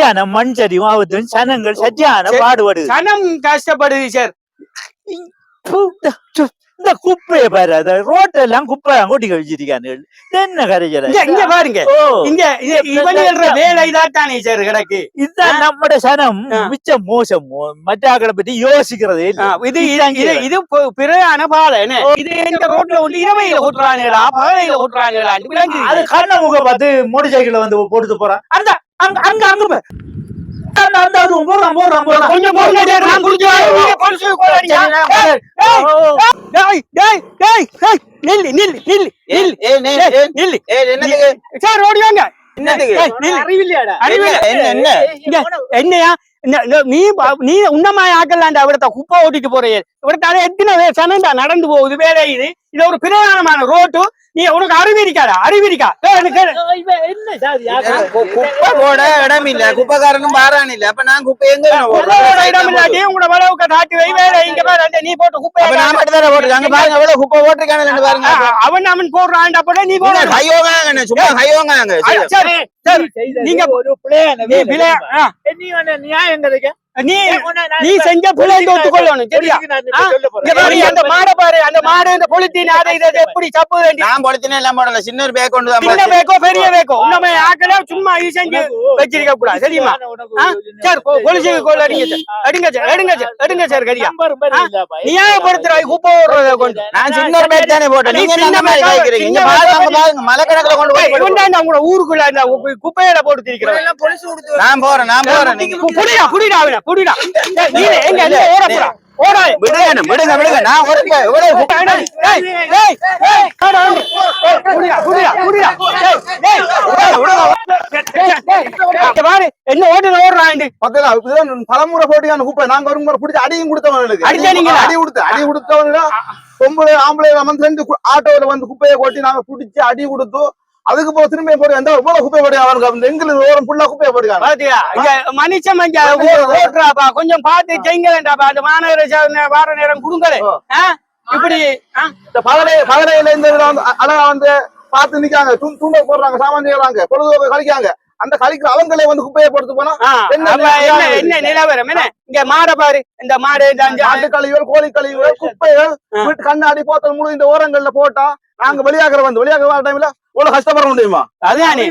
சரியான மண் சரிவும் ஆகுதுன்னு சனங்கள் சரியான சரி. பாடுபடுது சனம் கஷ்டப்படுது சார். இந்த குப்பையை பாரு அத ரோட்டெல்லாம் குப்பை கொட்டி கழிச்சிருக்காங்க என்ன கரைச்சல? இங்க பாருங்க. இங்க இது- இவன் எழுற வேலை இதாத்தானே சார் கிடக்கு. இதுதான் நம்மட சனம். மிச்ச மோசம் மற்றாக்களை பத்தி யோசிக்கிறதே இது இது இது பிறையான பாலை இது இந்த ரோட்ல வந்து இரவையில ஓட்டுறானுங்களா பகலையில ஓட்டுறானுங்களா அது கண்ண முக பார்த்து மோட்டர் சைக்கிள்ல வந்து போட்டுட்டு போறான். அந்த அங்க அங்க அங்க போய் என்னையா நீ நீ உன்னமாய் ஆக்கலாண்டா இவிடத்த குப்பை ஓட்டிட்டு போறே இவிடத்தால எத்தனை சனண்டா நடந்து போகுது வேற இது இது ஒரு பிரதானமான ரோட்டு. நீ உனக்கு அறிவிரிக்காடா அறிவிரிக்கா கேளு, கேளு. இவன் என்ன சாதி கு- குப்பை போட இடம் இல்ல குப்பைக்காரனும் பாரான் இல்ல அப்ப நான் குப்பை எங்க? இடம் இல்லாட்டி உங்களோட வளவுக்கு தாட்டி வை வேலை இங்க பாரு அந்த நீ போட்ட குப்பை அப்ப நான் மட்டும் தானே போட்டிருக்கேன். அங்க பாருங்க எவ்வளவு குப்பை போட்டிருக்கானுன்னு பாருங்க. அவன் அவன் போடுறான்டா போட நீ போட. கையோங்காங்க சும்மா கையோங்காங்க சரி நீங்க ஒரு பிள்ளையான நீ பிள்ளை ஆ, நீ வந்து நியாயம் கிடைக்க நீ நீ செஞ்ச பிள்ளை ஒத்துக்கொள்ளணும் சரியா? ஆ, இங்க பாரு அந்த மாடை பாரு அந்த மாடு இந்த பொலித்தீன் அதை இதை எப்படி சப்பு வேண்டி? நான் பொலித்தினே எல்லாம் போடல சின்ன ஒரு பேக் கொண்டு தான் சின்ன. வேக்கோ பெரிய வேக்கோ உன்னமே ஆக்கல சும்மா இது செஞ்சு வச்சிருக்க கூடாது தெரியுமா? ஆ, சார் பொலிச்சு கோல் அடிங்க சார். அடிங்க சார் எடுங்க சார் எடுங்க சார் கரியா. நியாயப்படுத்துற குப்பை ஓடுறத கொண்டு. நான் சின்ன ஒரு பேக் தானே போட்டேன். நீ நீங்க சின்ன என்ன மாதிரி கேக்குறீங்க இங்க பாருங்க மலை கணக்குல கொண்டு போய் தான் உங்களோட ஊருக்குள்ள குப்பை- குப்பையில போட்டு திரிக்கிறவன் நான் போறேன் நான் போறேன். நீங்க புடிடா புடிடா நீ எங்க எங்க ஓடா விடுங்க விடுங்க விடுங்க நான் ஏய், ஏய், ஏய். ஏய், புடிடா, புடிடா, புடிடா. என்ன ஓட்டுல ஓடுறான் இதுதான் பலமுறை போட்டியான குப்பை நாங்க ஒரு முறை பிடிச்சி அடியும் கொடுத்தவங்களுக்கு அடிச்சா நீங்களா? அடி கொடுத்து அடி கொடுத்தவங்க பொம்பளை ஆம்பளை வந்து ஆட்டோல வந்து குப்பையை கொட்டி நாங்க பிடிச்சி அடி கொடுத்து அதுக்கு போக திரும்பி போடு எந்த இவ்வளவு குப்பை போடுங்க அவனுக்கு எங்களுக்கு ஓரம் ஃபுல்லா குப்பையை இங்க மனுஷன் ஓட்டுறாப்பா. கொஞ்சம் பார்த்து செய்யுங்களேன்டாப்பா அந்த மாநகர வார நேரம் கொடுங்களே ஆ? இப்படி? இந்த பகலை பகலையில இந்த அழகா வந்து பார்த்து நிக்காங்க. துண் துண்டை போடுறாங்க சாமான் செய்யறாங்க பொழுதுபோக்கு கழிக்காங்க. அந்த கழிக்கிற அவங்களே வந்து குப்பையை போட்டு போனா என்ன நிலவரம்? என்ன இங்க மாட பாரு. இந்த மாடு இந்த ஆட்டு கழிவுகள் கோழி கழிவுகள் குப்பைகள் கண்ணாடி போத்தல் முழு இந்த ஓரங்கள்ல போட்டா நாங்க வெளியாகிற வந்து வெளியாகிற டைம்ல இவ்வளவு கஷ்டப்பட முடியுமா அதுதானே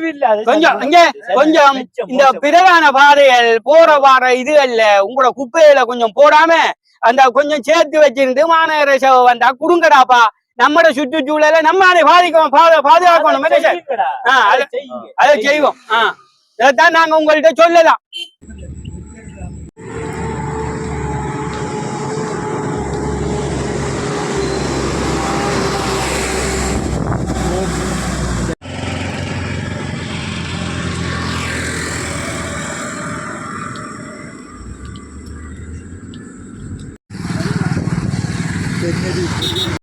கொஞ்சம் இங்க கொஞ்சம் இந்த பிரதான பாதைகள் போற வார இது அல்ல உங்களோட குப்பையில கொஞ்சம் போடாம அந்த கொஞ்சம் சேர்த்து வச்சிருந்து மாநகர சபை வந்தா குடுங்கடாப்பா நம்மட சுற்றுச்சூழலை நம்ம அதை பாதிக்கும் பாது- பாதுகாக்கணும் அது- அதை செய்வோம். இதைத்தான் நாங்க உங்கள்ட்ட சொல்லலாம் Kendine de iyi.